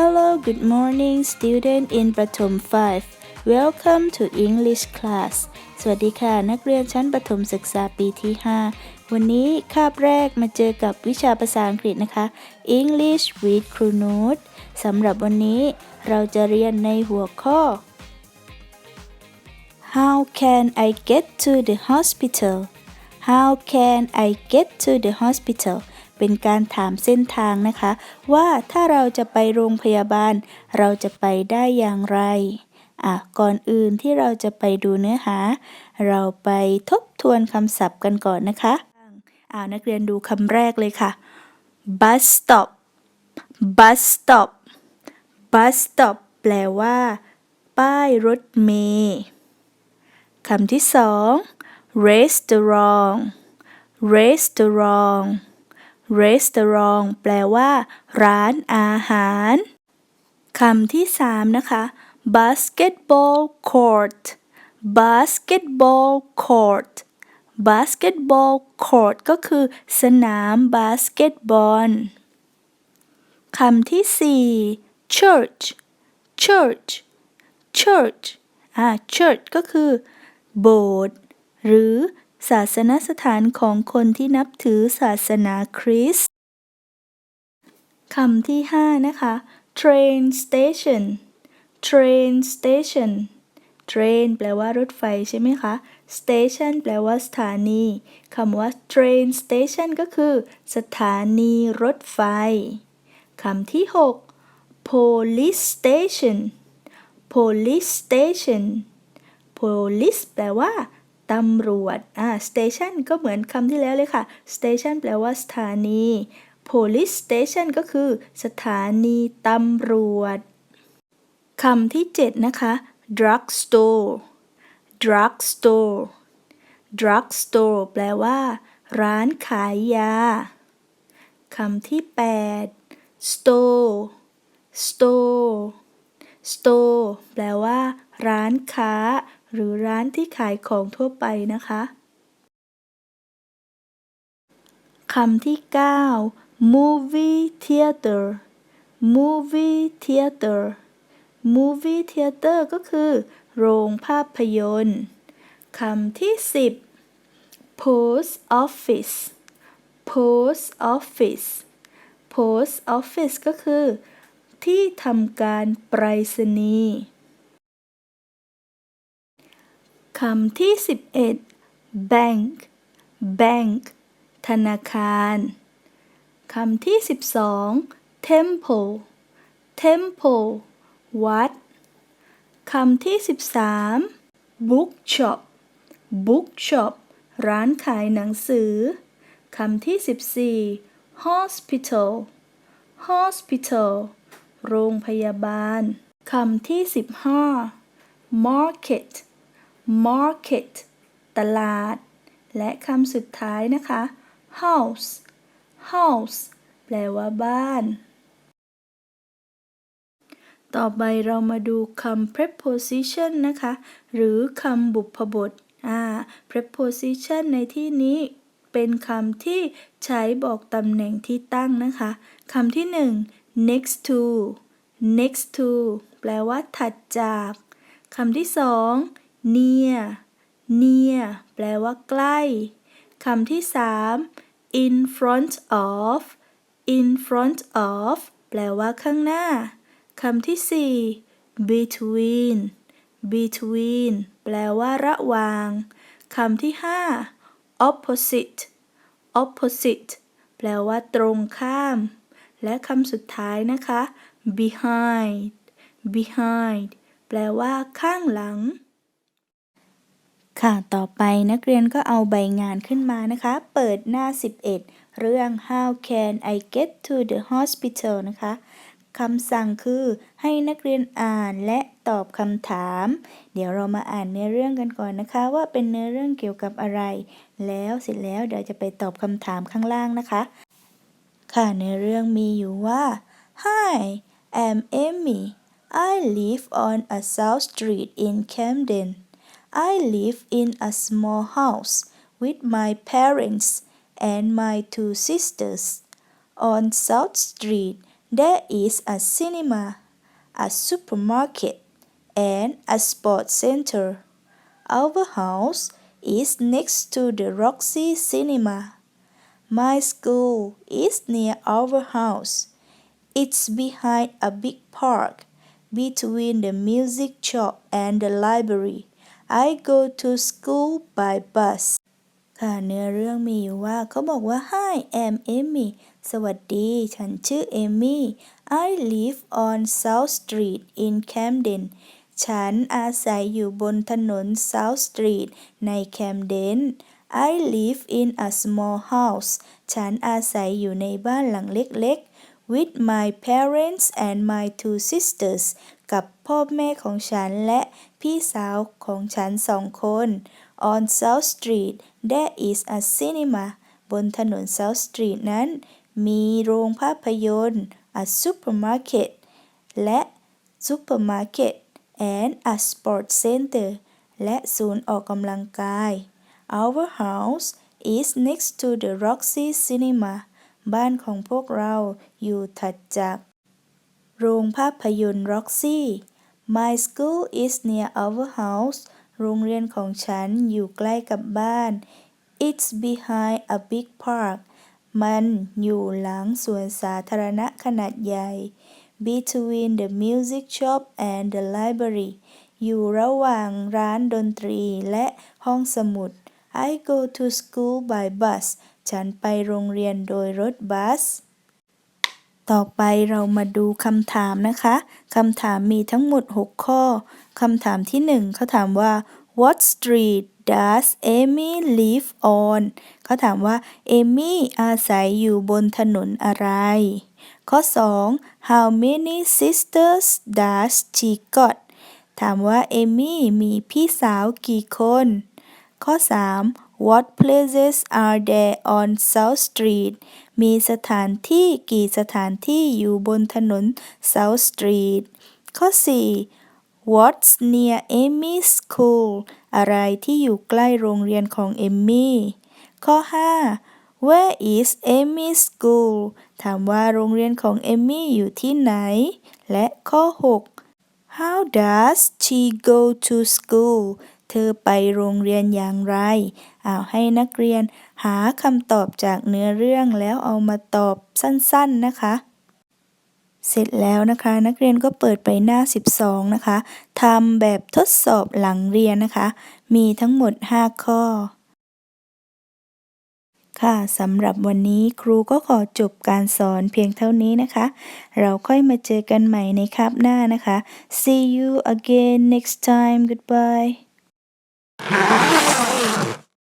Hello, good morning student in ประถม5 Welcome to English class สวัสดีค่ะ นักเรียนชั้นประถมศึกษาปีที่ 5 วันนี้คาบแรกมาเจอกับวิชาภาษาอังกฤษนะคะ English with ครูนุชสำหรับวันนี้เราจะเรียนในหัวข้อ How can I get to the hospital How can I get to the hospital เป็นการถามเส้นทางนะคะ ว่าถ้าเราจะไปโรงพยาบาล เราจะไปได้อย่างไรอะก่อนอื่นที่เราจะไปดูเนื้อหา เราไปทบทวนคำศัพท์กันก่อนนะคะอ่านักเรียนดูคำแรกเลยค่ะ bus stop bus stop bus stop แปลว่า ป้ายรถเมล์คำที่สอง restaurant restaurant restaurant แปลว่า ร้านอาหารคำที่สามนะคะ basketball court basketball court basketball court ก็คือ สนามบาสเกตบอลคำที่สี่ church church church อ่า church ก็คือ โบสถ์หรือ ศาสนสถานของคนที่นับถือศาสนาคริสต์คำที่ห้านะคะ train station train station train แปลว่ารถไฟใช่ไหมคะ station แปลว่าสถานีคำว่า train station ก็คือ สถานีรถไฟคำที่หก police station police station police แปลว่า ตำรวจอ่า station ก็เหมือนคำที่แล้วเลยค่ะ station แปลว่าสถานี police station ก็คือ สถานีตำรวจคำที่ 7 นะคะ drug store drug store drug store แปลว่า ร้านขายยาคำที่ 8 store store store แปลว่า ร้านค้า หรือร้านที่ขายของทั่วไปนะคะคำที่ 9 movie theater movie theater movie theater ก็คือ โรงภาพยนตร์คำที่ 10 post office post office post office ก็คือ ที่ทำการไปรษณีย์ คำที่ 11 bank bank ธนาคาร คำที่ 12 temple temple วัด คำที่ 13 bookshop bookshop ร้านขายหนังสือ คำที่ 14 hospital hospital โรงพยาบาล คำที่ 15 market market ตลาด และคำสุดท้ายนะคะ house house แปลว่าบ้าน ต่อไปเรามาดูคำ preposition นะคะ หรือคำบุพบท อ่า preposition ในที่นี้เป็นคำที่ใช้บอกตำแหน่งที่ตั้งนะคะ คำที่หนึ่ง next to next to แปลว่าถัดจาก คำที่สอง near near แปลว่าใกล้คำที่สาม in front of in front of แปลว่าข้างหน้าคำที่สี่ between between แปลว่าระหว่างคำที่ห้า opposite opposite แปลว่าตรงข้าม และคำสุดท้ายนะคะ behind behind แปลว่าข้างหลัง ค่ะ ต่อไปนักเรียนก็เอาใบงานขึ้นมานะคะ เปิดหน้า 11 เรื่อง how can I get to the hospital นะคะคำสั่งคือให้นักเรียนอ่านและตอบคำถาม เดี๋ยวเรามาอ่านเนื้อเรื่องกันก่อนนะคะ ว่าเป็นเนื้อเรื่องเกี่ยวกับอะไร แล้วเสร็จแล้วเดี๋ยวจะไปตอบคำถามข้างล่างนะคะ ค่ะเนื้อเรื่องมีอยู่ว่า Hi I'm Amy I live on a South Street in Camden I live in a small house with my parents and my two sisters. On South Street, there is a cinema. a supermarket, and a sports center. Our house is next to the Roxy Cinema. My school is near our house. It's behind a big park between the music shop and the library. I go to school by bus. ค่ะเนื้อเรื่องมีอยู่ว่าเขาบอกว่า Hi I'm Amy สวัสดี ฉันชื่อเอมี่ I live on South Street in Camden ฉันอาศัยอยู่บนถนน South Street ใน Camden I live in a small house ฉันอาศัยอยู่ในบ้านหลังเล็กๆ with my parents and my two sisters กับพ่อแม่ของฉันและพี่สาวของฉันสองคน on South Street there is a cinema บนถนน South Street นั้น มีโรงภาพยนตร์ a supermarket และ supermarket and a sports center และศูนย์ออกกำลังกาย Our house is next to the Roxy Cinema บ้านของพวกเราอยู่ถัดจาก โรงภาพยนตร์ Roxy My school is near our house โรงเรียนของฉันอยู่ใกล้กับบ้าน It's behind a big park มันอยู่หลังสวนสาธารณะขนาดใหญ่ Between the music shop and the library อยู่ระหว่างร้านดนตรีและห้องสมุด I go to school by bus ฉันไปโรงเรียนโดยรถบัส ต่อไปเรามาดูคำถามนะคะคำถามมีทั้งหมด 6 ข้อคำถามที่ 1 เขาถามว่า What street does Amy live on เขาถามว่าเอมี่อาศัยอยู่บนถนนอะไร ข้อ 2 How many sisters does she got ถามว่าเอมี่มีพี่สาวกี่คน ข้อ 3 What places are there on South Street มีสถานที่กี่สถานที่อยู่บนถนน South Street ข้อ 4 What's near Amy's school อะไรที่อยู่ใกล้โรงเรียนของเอมมี่ข้อ 5 Where is Amy's school ถามว่าโรงเรียนของเอมมี่อยู่ที่ไหน และข้อ 6 How does she go to school เธอไปโรงเรียนอย่างไรอ้าวให้นักเรียนหาคำตอบจากเนื้อเรื่องแล้วเอามาตอบสั้นๆนะคะ เสร็จแล้วนะคะ นักเรียนก็เปิดไปหน้า 12 นะคะทำแบบทดสอบหลังเรียนนะคะ มีทั้งหมด 5 ข้อค่ะสำหรับวันนี้ครูก็ขอจบการสอนเพียงเท่านี้นะคะ เราค่อยมาเจอกันใหม่ในคาบหน้านะคะ see you again next time goodbye Ah!